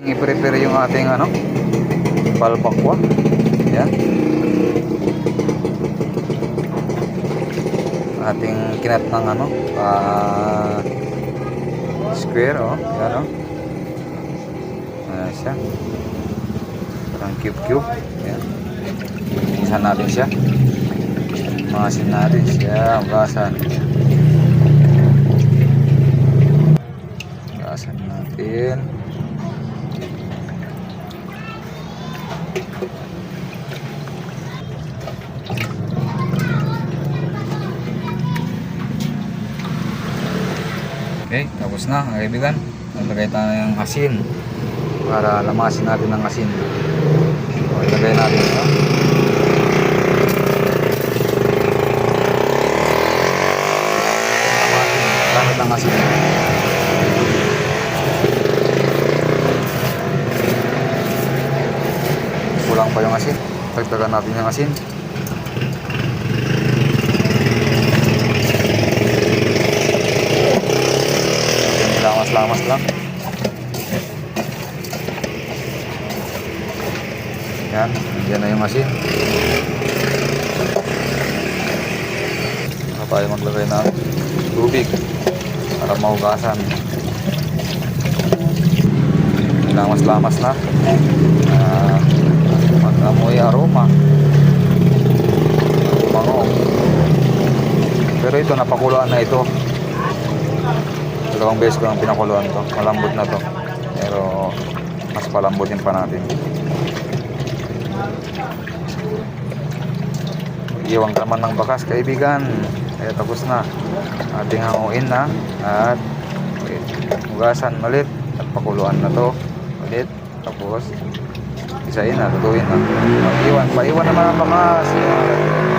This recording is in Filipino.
I-prepare yung ating ano, palpakwa. Yan. Ating kinat ng ano, ah, square, oh. Yan, oh. Ayan siya. Parang cube-cube. Yan. Isa natin siya. Masin natin siya. Ugasan. Ugasan natin. Okay, tapos na mga kaibigan. Naglagay tayo ng asin para lamasin natin ng asin. So, ilagay natin ito. Lamasin. Gamit ng asin. Kulang pa yung asin. Tagtagan natin yung asin. Lamas-lamas lang. Yan, nandiyan na yung asin. Saka tayo maglagay ng tubig para mahugasan. Lamas-lamas na. Mag-amoy aroma. Mango. Pero ito, napakuluan na ito. Dalawang beses ko lang pinakuluan to. Malambot na to. Pero mas palambutin pa natin. Iwan ka naman ng bakas, kaibigan. Kaya tapos na. Ating hanguin na. At hugasan ulit. At pakuluan na to. Ulit. Tapos isain na, tutuin na. Iwan. Paiwan naman ang bakas. Iwan.